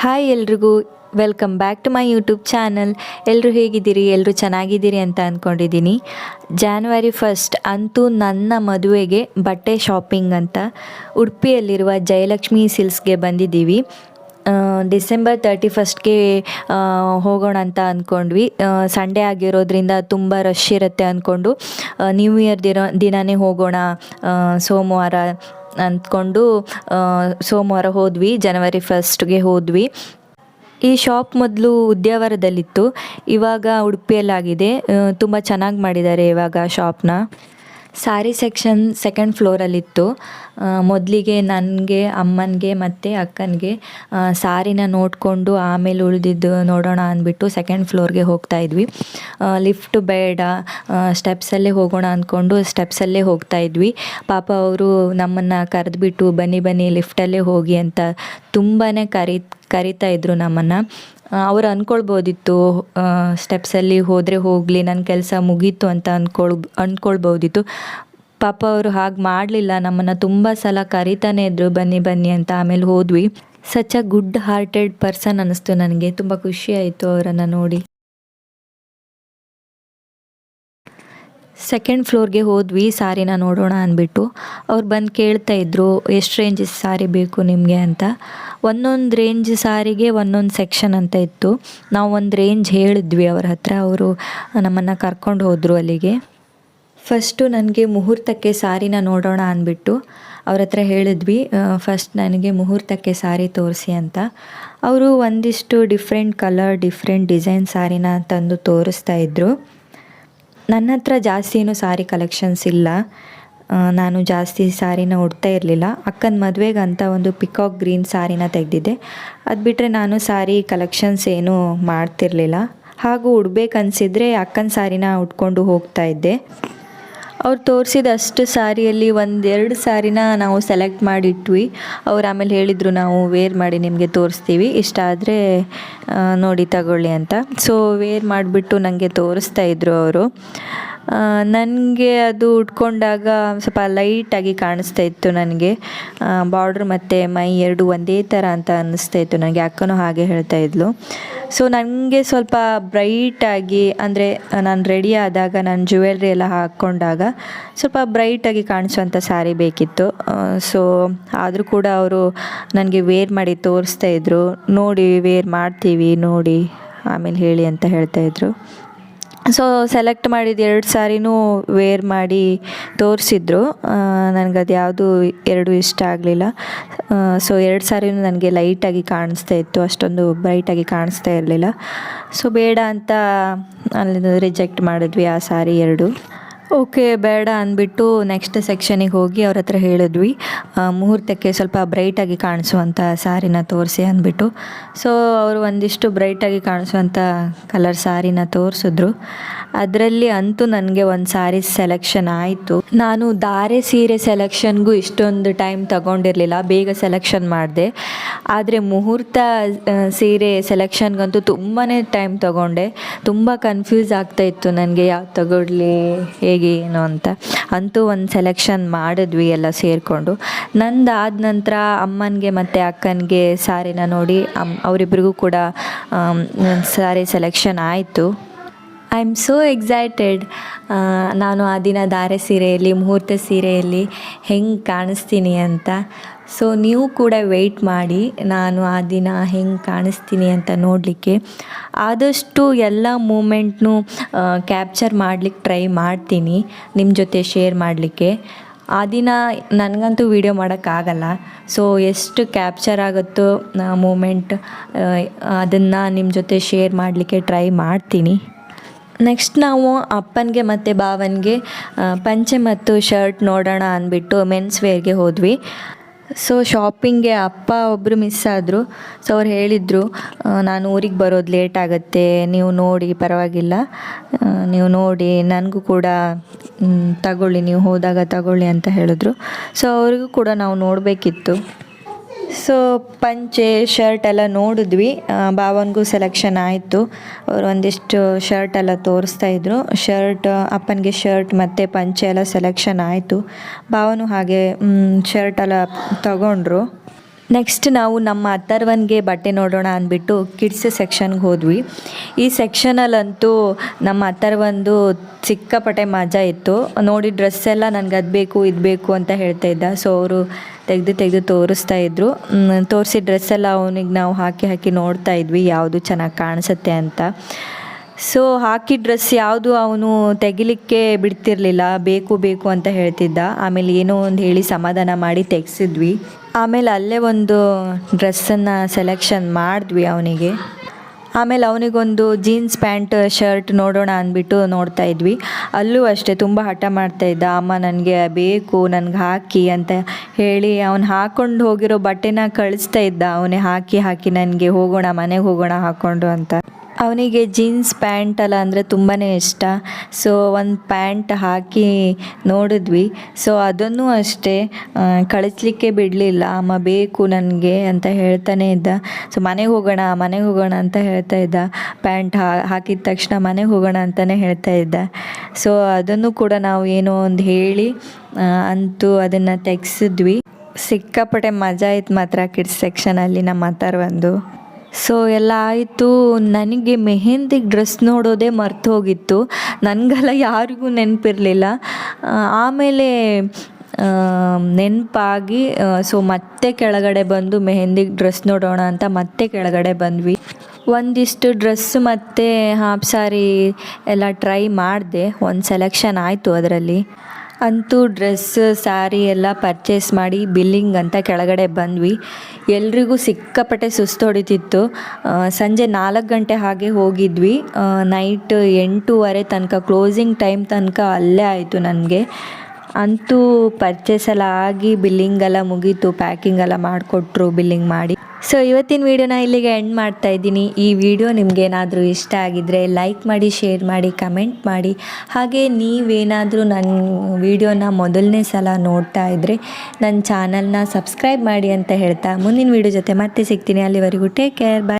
Hi ಎಲ್ರಿಗೂ welcome back to my YouTube channel ಎಲ್ಲರೂ ಹೇಗಿದ್ದೀರಿ? ಎಲ್ಲರೂ ಚೆನ್ನಾಗಿದ್ದೀರಿ ಅಂತ ಅಂದ್ಕೊಂಡಿದ್ದೀನಿ ಜಾನ್ವರಿ ಫಸ್ಟ್ ಅಂತೂ ನನ್ನ ಮದುವೆಗೆ ಬಟ್ಟೆ ಶಾಪಿಂಗ್ ಅಂತ ಉಡುಪಿಯಲ್ಲಿರುವ ಜಯಲಕ್ಷ್ಮಿ ಸಿಲ್ಕ್ಸ್ಗೆ ಬಂದಿದ್ದೀವಿ. ಡಿಸೆಂಬರ್ ತರ್ಟಿ ಫಸ್ಟ್ಗೆ ಹೋಗೋಣ ಅಂತ ಅಂದ್ಕೊಂಡ್ವಿ ಸಂಡೇ ಆಗಿರೋದ್ರಿಂದ ತುಂಬ ರಶ್ ಇರುತ್ತೆ ಅಂದ್ಕೊಂಡು ನ್ಯೂ ಇಯರ್ ದಿನ ದಿನವೇ ಹೋಗೋಣ ಸೋಮವಾರ ಅಂದ್ಕೊಂಡು ಸೋಮವಾರ ಹೋದ್ವಿ ಜನವರಿ ಫಸ್ಟ್ಗೆ ಹೋದ್ವಿ. ಈ ಶಾಪ್ ಮೊದಲು ಉದ್ಯಾವರದಲ್ಲಿತ್ತು. ಇವಾಗ ಉಡುಪಿಯಲ್ಲಾಗಿದೆ. ತುಂಬ ಚೆನ್ನಾಗಿ ಮಾಡಿದ್ದಾರೆ ಇವಾಗ ಶಾಪ್ನ ಸಾರಿ ಸೆಕ್ಷನ್ ಸೆಕೆಂಡ್ ಫ್ಲೋರಲ್ಲಿತ್ತು. ಮೊದಲಿಗೆ ನನಗೆ, ಅಮ್ಮನಿಗೆ ಮತ್ತು ಅಕ್ಕನಿಗೆ ಸಾರಿನ ನೋಡಿಕೊಂಡು ಆಮೇಲೆ ಉಳಿದಿದ್ದು ನೋಡೋಣ ಅಂದ್ಬಿಟ್ಟು ಸೆಕೆಂಡ್ ಫ್ಲೋರ್ಗೆ ಹೋಗ್ತಾ ಇದ್ವಿ. ಲಿಫ್ಟ್ ಬೇಡ ಸ್ಟೆಪ್ಸಲ್ಲೇ ಹೋಗೋಣ ಅಂದ್ಕೊಂಡು ಸ್ಟೆಪ್ಸಲ್ಲೇ ಹೋಗ್ತಾ ಇದ್ವಿ. ಪಾಪ ಅವರು ನಮ್ಮನ್ನು ಕರೆದುಬಿಟ್ಟು ಬನ್ನಿ ಬನ್ನಿ ಲಿಫ್ಟಲ್ಲೇ ಹೋಗಿ ಅಂತ ತುಂಬಾ ಕರಿ, ಕರಿತಾ ಇದ್ರು ನಮ್ಮನ್ನು. ಅವ್ರು ಅಂದ್ಕೊಳ್ಬೋದಿತ್ತು ಸ್ಟೆಪ್ಸಲ್ಲಿ ಹೋದರೆ ಹೋಗಲಿ ನನ್ನ ಕೆಲಸ ಮುಗೀತು ಅಂತ ಅಂದ್ಕೊಳ್ ಅಂದ್ಕೊಳ್ಬೋದಿತ್ತು ಪಾಪ ಅವರು ಹಾಗೆ ಮಾಡಲಿಲ್ಲ, ನಮ್ಮನ್ನು ತುಂಬ ಸಲ ಕರಿತಾನೆ ಇದ್ರು, ಬನ್ನಿ ಬನ್ನಿ ಅಂತ ಆಮೇಲೆ ಹೋದ್ವಿ. Such a good hearted person ಅನ್ನಿಸ್ತು ನನಗೆ, ತುಂಬ ಖುಷಿ ಆಯಿತು ಅವರನ್ನು ನೋಡಿ. ಸೆಕೆಂಡ್ ಫ್ಲೋರ್ಗೆ ಹೋದ್ವಿ, ಸಾರಿನ ನೋಡೋಣ ಅಂದ್ಬಿಟ್ಟು. ಅವ್ರು ಬಂದು ಕೇಳ್ತಾ ಇದ್ರು, ಎಷ್ಟು ರೇಂಜಸ್ ಸಾರಿ ಬೇಕು ನಿಮಗೆ ಅಂತ? ಒಂದೊಂದು ರೇಂಜ್ ಸಾರಿಗೆ ಒಂದೊಂದು ಸೆಕ್ಷನ್ ಅಂತ ಇತ್ತು. ನಾವು ಒಂದು ರೇಂಜ್ ಹೇಳಿದ್ವಿ ಅವ್ರ ಹತ್ರ, ಅವರು ನಮ್ಮನ್ನು ಕರ್ಕೊಂಡು ಹೋದರು ಅಲ್ಲಿಗೆ. ಫಸ್ಟು ನನಗೆ ಮುಹೂರ್ತಕ್ಕೆ ಸಾರಿನ ನೋಡೋಣ ಅಂದ್ಬಿಟ್ಟು ಅವ್ರ ಹತ್ರ ಹೇಳಿದ್ವಿ ಫಸ್ಟ್ ನನಗೆ ಮುಹೂರ್ತಕ್ಕೆ ಸಾರಿ ತೋರಿಸಿ ಅಂತ. ಅವರು ಒಂದಿಷ್ಟು ಡಿಫ್ರೆಂಟ್ ಕಲರ್ ಡಿಫ್ರೆಂಟ್ ಡಿಸೈನ್ ಸಾರಿನ ತಂದು ತೋರಿಸ್ತಾ ಇದ್ದರು ನನ್ನ ಹತ್ರ ಜಾಸ್ತಿ ಏನು ಸಾರಿ ಕಲೆಕ್ಷನ್ಸ್ ಇಲ್ಲ. ನಾನು ಜಾಸ್ತಿ ಸಾರಿನ ಉಡ್ತಾ ಇರಲಿಲ್ಲ. ಅಕ್ಕನ ಮದುವೆಗೆ ಅಂತ ಒಂದು ಪಿಕಾಕ್ ಗ್ರೀನ್ ಸಾರಿನ ತೆಗೆದಿದ್ದೆ. ಅದು ಬಿಟ್ಟರೆ ನಾನು ಸಾರಿ ಕಲೆಕ್ಷನ್ಸ್ ಏನೂ ಮಾಡ್ತಿರಲಿಲ್ಲ. ಹಾಗೂ ಉಡ್ಬೇಕನ್ಸಿದ್ರೆ ಅಕ್ಕನ ಸಾರಿನ ಉಟ್ಕೊಂಡು ಹೋಗ್ತಾ ಇದ್ದೆ. ಅವ್ರು ತೋರಿಸಿದಷ್ಟು ಸಾರಿಯಲ್ಲಿ ಒಂದೆರಡು ಸಾರಿನ ನಾವು ಸೆಲೆಕ್ಟ್ ಮಾಡಿಟ್ವಿ. ಅವ್ರು ಆಮೇಲೆ ಹೇಳಿದರು, ನಾವು ವೇರ್ ಮಾಡಿ ನಿಮಗೆ ತೋರಿಸ್ತೀವಿ. ಇಷ್ಟ ಆದರೆ ನೋಡಿ ತಗೊಳ್ಳಿ ಅಂತ. ಸೊ ವೇರ್ ಮಾಡಿಬಿಟ್ಟು ನನಗೆ ತೋರಿಸ್ತಾ ಇದ್ರು ಅವರು. ನನಗೆ ಅದು ಉಟ್ಕೊಂಡಾಗ ಸ್ವಲ್ಪ ಲೈಟಾಗಿ ಕಾಣಿಸ್ತಾ ಇತ್ತು ನನಗೆ. ಬಾರ್ಡ್ರ್ ಮತ್ತು ಮೈ ಎರಡು ಒಂದೇ ಥರ ಅಂತ ಅನ್ನಿಸ್ತಾ ಇತ್ತು ನನಗೆ. ಅಕ್ಕನೂ ಹಾಗೆ ಹೇಳ್ತಾ ಇದ್ಲು. ಸೊ ನನಗೆ ಸ್ವಲ್ಪ ಬ್ರೈಟಾಗಿ ಅಂದರೆ ನಾನು ರೆಡಿ ಆದಾಗ, ನಾನು ಜ್ಯುವೆಲ್ರಿ ಎಲ್ಲ ಹಾಕ್ಕೊಂಡಾಗ, ಸ್ವಲ್ಪ ಬ್ರೈಟಾಗಿ ಕಾಣಿಸುವಂಥ ಸ್ಯಾರಿ ಬೇಕಿತ್ತು. ಸೊ ಆದರೂ ಕೂಡ ಅವರು ನನಗೆ ವೇರ್ ಮಾಡಿ ತೋರಿಸ್ತಾ ಇದ್ದರು ನೋಡಿ ವೇರ್ ಮಾಡ್ತೀವಿ, ನೋಡಿ, ಆಮೇಲೆ ಹೇಳಿ ಅಂತ ಹೇಳ್ತಾ ಇದ್ರು. ಸೊ ಸೆಲೆಕ್ಟ್ ಮಾಡಿದ ಎರಡು ಸಾರಿನೂ ವೇರ್ ಮಾಡಿ ತೋರಿಸಿದ್ರು. ನನಗದು ಯಾವುದು ಎರಡು ಇಷ್ಟ ಆಗಲಿಲ್ಲ. ಸೊ ಎರಡು ಸಾರಿನೂ ನನಗೆ ಲೈಟಾಗಿ ಕಾಣಿಸ್ತಾ ಇತ್ತು. ಅಷ್ಟೊಂದು ಬ್ರೈಟಾಗಿ ಕಾಣಿಸ್ತಾ ಇರಲಿಲ್ಲ. ಸೊ ಬೇಡ ಅಂತ ಅಲ್ಲಿ ರಿಜೆಕ್ಟ್ ಮಾಡಿದ್ವಿ ಆ ಸಾರಿ ಎರಡು. ಓಕೆ, ಬೇಡ ಅಂದ್ಬಿಟ್ಟು ನೆಕ್ಸ್ಟ್ ಸೆಕ್ಷನಿಗೆ ಹೋಗಿ ಅವ್ರ ಹತ್ರ ಹೇಳಿದ್ವಿ. ಮುಹೂರ್ತಕ್ಕೆ ಸ್ವಲ್ಪ ಬ್ರೈಟಾಗಿ ಕಾಣಿಸುವಂಥ ಸಾರಿನ ತೋರಿಸಿ ಅಂದ್ಬಿಟ್ಟು. ಸೊ ಅವರು ಒಂದಿಷ್ಟು ಬ್ರೈಟಾಗಿ ಕಾಣಿಸುವಂಥ ಕಲರ್ ಸಾರಿನ ತೋರಿಸಿದ್ರು. ಅದರಲ್ಲಿ ಅಂತೂ ನನಗೆ ಒಂದು ಸಾರಿ ಸೆಲೆಕ್ಷನ್ ಆಯಿತು. ನಾನು ಧಾರೆ ಸೀರೆ ಸೆಲೆಕ್ಷನ್ಗೂ ಇಷ್ಟೊಂದು ಟೈಮ್ ತಗೊಂಡಿರಲಿಲ್ಲ, ಬೇಗ ಸೆಲೆಕ್ಷನ್ ಮಾಡಿದೆ. ಆದರೆ ಮುಹೂರ್ತ ಸೀರೆ ಸೆಲೆಕ್ಷನ್ಗಂತೂ ತುಂಬಾ ಟೈಮ್ ತಗೊಂಡೆ. ತುಂಬ ಕನ್ಫ್ಯೂಸ್ ಆಗ್ತಾಯಿತ್ತು ನನಗೆ ಯಾವ್ದು ತಗೊಳ್ಳಿ ಹೇಗೆ ಏನು ಅಂತ ಅಂತೂ ಒಂದು ಸೆಲೆಕ್ಷನ್ ಮಾಡಿದ್ವಿ ಎಲ್ಲ ಸೇರಿಕೊಂಡು. ನಂದು ಆದ ನಂತರ ಅಮ್ಮನಿಗೆ ಮತ್ತು ಅಕ್ಕನಿಗೆ ಸಾರಿನ ನೋಡಿ ಅಮ್, ಅವರಿಬ್ರಿಗೂ ಕೂಡ ಸಾರಿ ಸೆಲೆಕ್ಷನ್ ಆಯಿತು. ಐ ಆಮ್ ಸೋ ಎಕ್ಸೈಟೆಡ್ ನಾನು ಆ ದಿನ ಧಾರೆ ಸೀರೆಯಲ್ಲಿ, ಮುಹೂರ್ತ ಸೀರೆಯಲ್ಲಿ ಹೆಂಗೆ ಕಾಣಿಸ್ತೀನಿ ಅಂತ. ಸೊ ನೀವು ಕೂಡ ವೆಯ್ಟ್ ಮಾಡಿ. ನಾನು ಆ ದಿನ ಹೆಂಗೆ ಕಾಣಿಸ್ತೀನಿ ಅಂತ ನೋಡಲಿಕ್ಕೆ. ಆದಷ್ಟು ಎಲ್ಲ ಮೂಮೆಂಟ್ನು ಕ್ಯಾಪ್ಚರ್ ಮಾಡ್ಲಿಕ್ಕೆ ಟ್ರೈ ಮಾಡ್ತೀನಿ. ನಿಮ್ಮ ಜೊತೆ ಶೇರ್ ಮಾಡಲಿಕ್ಕೆ. ಆ ದಿನ ನನಗಂತೂ ವೀಡಿಯೋ ಮಾಡೋಕ್ಕಾಗಲ್ಲ ಸೊ ಎಷ್ಟು ಕ್ಯಾಪ್ಚರ್ ಆಗುತ್ತೋ ಮೂಮೆಂಟ್ ಅದನ್ನು ನಿಮ್ಮ ಜೊತೆ ಶೇರ್ ಮಾಡಲಿಕ್ಕೆ ಟ್ರೈ ಮಾಡ್ತೀನಿ. ನೆಕ್ಸ್ಟ್ ನಾವು ಅಪ್ಪನಿಗೆ ಮತ್ತು ಭಾವನಿಗೆ ಪಂಚೆ ಮತ್ತು ಶರ್ಟ್ ನೋಡೋಣ ಅಂದ್ಬಿಟ್ಟು ಮೆನ್ಸ್ ವೇರ್ಗೆ ಹೋದ್ವಿ. ಸೊ ಶಾಪಿಂಗ್ಗೆ ಅಪ್ಪ ಒಬ್ಬರು ಮಿಸ್ ಆದರು. ಸೊ ಅವ್ರು ಹೇಳಿದರು ನಾನು ಊರಿಗೆ ಬರೋದು ಲೇಟ್ ಆಗುತ್ತೆ, ನೀವು ನೋಡಿ, ಪರವಾಗಿಲ್ಲ. ನೀವು ನೋಡಿ, ನನಗೂ ಕೂಡ ತಗೊಳ್ಳಿ, ನೀವು ಹೋದಾಗ ತಗೊಳ್ಳಿ ಅಂತ ಹೇಳಿದ್ರು. ಸೊ ಅವ್ರಿಗೂ ಕೂಡ ನಾವು ನೋಡಬೇಕಿತ್ತು. ಸೊ ಪಂಚೆ ಶರ್ಟ್ ಎಲ್ಲ ನೋಡಿದ್ವಿ. ಭಾವನಿಗೂ ಸೆಲೆಕ್ಷನ್ ಆಯಿತು. ಅವರು ಒಂದಿಷ್ಟು ಶರ್ಟ್ ಎಲ್ಲ ತೋರಿಸ್ತಾ ಇದ್ರು. ಶರ್ಟ್ ಅಪ್ಪನಿಗೆ ಶರ್ಟ್ ಮತ್ತು ಪಂಚೆ ಎಲ್ಲ ಸೆಲೆಕ್ಷನ್ ಆಯಿತು. ಭಾವನು ಹಾಗೆ ಶರ್ಟ್ ಎಲ್ಲ ತಗೊಂಡ್ರು. ನೆಕ್ಸ್ಟ್ ನಾವು ನಮ್ಮ ಅಥರ್ವನ್ಗೆ ಬಟ್ಟೆ ನೋಡೋಣ ಅಂದ್ಬಿಟ್ಟು ಕಿಡ್ಸ್ ಸೆಕ್ಷನ್ಗೆ ಹೋದ್ವಿ. ಈ ಸೆಕ್ಷನಲ್ಲಂತೂ ನಮ್ಮ ಅಥರ್ವಂದು ಸಿಕ್ಕಾಪಟ್ಟೆ ಮಜಾ ಇತ್ತು. ನೋಡಿ ಡ್ರೆಸ್ ಎಲ್ಲ ನನಗೆ ಅದು ಬೇಕು, ಇದು ಬೇಕು ಅಂತ ಹೇಳ್ತಾ ಇದ್ದ. ಸೊ ಅವರು ತೆಗೆದು ತೆಗೆದು ತೋರಿಸ್ತಾ ಇದ್ದರು ತೋರಿಸಿ ಡ್ರೆಸ್ ಎಲ್ಲ ಅವನಿಗೆ ನಾವು ಹಾಕಿ ಹಾಕಿ ನೋಡ್ತಾ ಇದ್ವಿ. ಯಾವುದು ಚೆನ್ನಾಗಿ ಕಾಣಿಸುತ್ತೆ ಅಂತ. ಸೊ ಹಾಕಿ ಡ್ರೆಸ್ ಯಾವುದು ಅವನು ತೆಗಿಲಿಕ್ಕೆ ಬಿಡ್ತಿರ್ಲಿಲ್ಲ, ಬೇಕು ಬೇಕು ಅಂತ ಹೇಳ್ತಿದ್ದ. ಆಮೇಲೆ ಏನೋ ಒಂದು ಹೇಳಿ ಸಮಾಧಾನ ಮಾಡಿ ತೆಗ್ಸಿದ್ವಿ. ಆಮೇಲೆ ಅಲ್ಲೇ ಒಂದು ಡ್ರೆಸ್ಸನ್ನು ಸೆಲೆಕ್ಷನ್ ಮಾಡಿದ್ವಿ ಅವನಿಗೆ. ಆಮೇಲೆ ಅವನಿಗೊಂದು ಜೀನ್ಸ್ ಪ್ಯಾಂಟ್ ಶರ್ಟ್ ನೋಡೋಣ ಅಂದ್ಬಿಟ್ಟು ನೋಡ್ತಾ ಇದ್ವಿ. ಅಲ್ಲೂ ಅಷ್ಟೇ ತುಂಬ ಹಠ ಮಾಡ್ತಾ ಇದ್ದ. ಅಮ್ಮ, ನನಗೆ ಬೇಕು, ನನಗೆ ಹಾಕಿ ಅಂತ ಹೇಳಿ ಅವನು ಹಾಕ್ಕೊಂಡು ಹೋಗಿರೋ ಬಟ್ಟೆನ ಕಳಿಸ್ತಾ ಇದ್ದ. ಅವನೇ ಹಾಕಿ ಹಾಕಿ, ನನಗೆ ಹೋಗೋಣ, ಮನೆಗೆ ಹೋಗೋಣ ಹಾಕ್ಕೊಂಡು ಅಂತ. ಅವನಿಗೆ ಜೀನ್ಸ್ ಪ್ಯಾಂಟ್ ಅಲ್ಲ ಅಂದರೆ ತುಂಬಾ ಇಷ್ಟ. ಸೊ ಒಂದು ಪ್ಯಾಂಟ್ ಹಾಕಿ ನೋಡಿದ್ವಿ. ಸೊ ಅದನ್ನು ಅಷ್ಟೇ ಕಳಿಸ್ಲಿಕ್ಕೆ ಬಿಡಲಿಲ್ಲ. ಅಮ್ಮ ಬೇಕು ನನಗೆ ಅಂತ ಹೇಳ್ತಾನೆ ಇದ್ದ. ಸೊ ಮನೆಗೆ ಹೋಗೋಣ ಮನೆಗೆ ಹೋಗೋಣ ಅಂತ ಹೇಳ್ತಾ ಇದ್ದ. ಪ್ಯಾಂಟ್ ಹಾಕಿದ ತಕ್ಷಣ ಮನೆಗೆ ಹೋಗೋಣ ಅಂತಲೇ ಹೇಳ್ತಾ ಇದ್ದ. ಸೊ ಅದನ್ನು ಕೂಡ ನಾವು ಏನೋ ಒಂದು ಹೇಳಿ ಅಂತೂ ಅದನ್ನು ತೆಗೆಸಿದ್ವಿ. ಸಿಕ್ಕಾಪಟ್ಟೆ ಮಜಾ ಆಯ್ತು ಮಾತ್ರ ಕಿಡ್ಸ್ ಸೆಕ್ಷನಲ್ಲಿ ನಮ್ಮ ಅಥರ್ವಂದು ಸೊ ಎಲ್ಲ ಆಯಿತು. ನನಗೆ ಮೆಹೆಂದಿಗೆ ಡ್ರೆಸ್ ನೋಡೋದೇ ಮರ್ತು ಹೋಗಿತ್ತು. ನನಗೆಲ್ಲ ಯಾರಿಗೂ ನೆನಪಿರಲಿಲ್ಲ. ಆಮೇಲೆ ನೆನಪಾಗಿ ಸೊ ಮತ್ತೆ ಕೆಳಗಡೆ ಬಂದು ಮೆಹೆಂದಿಗೆ ಡ್ರೆಸ್ ನೋಡೋಣ ಅಂತ ಮತ್ತೆ ಕೆಳಗಡೆ ಬಂದ್ವಿ. ಒಂದಿಷ್ಟು ಡ್ರೆಸ್ ಮತ್ತು ಹಾಫ್ ಸಾರಿ ಎಲ್ಲ ಟ್ರೈ ಮಾಡಿದೆ. ಒಂದು ಸೆಲೆಕ್ಷನ್ ಆಯಿತು ಅದರಲ್ಲಿ. ಅಂತೂ ಡ್ರೆಸ್, ಸ್ಯಾರಿ ಎಲ್ಲ ಪರ್ಚೇಸ್ ಮಾಡಿ ಬಿಲ್ಲಿಂಗ್ ಅಂತ ಕೆಳಗಡೆ ಬಂದ್ವಿ. ಎಲ್ರಿಗೂ ಸಿಕ್ಕಾಪಟ್ಟೆ ಸುಸ್ತು ಹೊಡಿತಿತ್ತು. ಸಂಜೆ ನಾಲ್ಕು ಗಂಟೆ ಹಾಗೆ ಹೋಗಿದ್ವಿ. ನೈಟ್ ಎಂಟೂವರೆ ತನಕ, ಕ್ಲೋಸಿಂಗ್ ಟೈಮ್ ತನಕ ಅಲ್ಲೇ ಆಯಿತು ನನಗೆ. ಅಂತೂ ಪರ್ಚೇಸ್ ಎಲ್ಲ ಆಗಿ ಬಿಲ್ಲಿಂಗ್ ಎಲ್ಲ ಮುಗೀತು ಪ್ಯಾಕಿಂಗ್ ಎಲ್ಲ ಮಾಡಿಕೊಟ್ರು ಬಿಲ್ಲಿಂಗ್ ಮಾಡಿ. ಸೊ ಇವತ್ತಿನ ವಿಡಿಯೋನ ಇಲ್ಲಿಗೆ ಎಂಡ್ ಮಾಡ್ತಾ ಇದ್ದೀನಿ. ಈ ವಿಡಿಯೋ ನಿಮಗೇನಾದರೂ ಇಷ್ಟ ಆಗಿದ್ರೆ ಲೈಕ್ ಮಾಡಿ ಶೇರ್ ಮಾಡಿ ಕಮೆಂಟ್ ಮಾಡಿ. ಹಾಗೆ ನೀವೇನಾದರೂ ನನ್ನ ವಿಡಿಯೋನ ಮೊದಲನೇ ಸಲ ನೋಡ್ತಾ ಇದ್ದರೆ ನನ್ನ ಚಾನಲ್ನ ಸಬ್ಸ್ಕ್ರೈಬ್ ಮಾಡಿ ಅಂತ ಹೇಳ್ತಾ ಮುಂದಿನ ವಿಡಿಯೋ ಜೊತೆ ಮತ್ತೆ ಸಿಗ್ತೀನಿ. ಅಲ್ಲಿವರೆಗೂ ಟೇಕ್ ಕೇರ್ ಬಾಯ್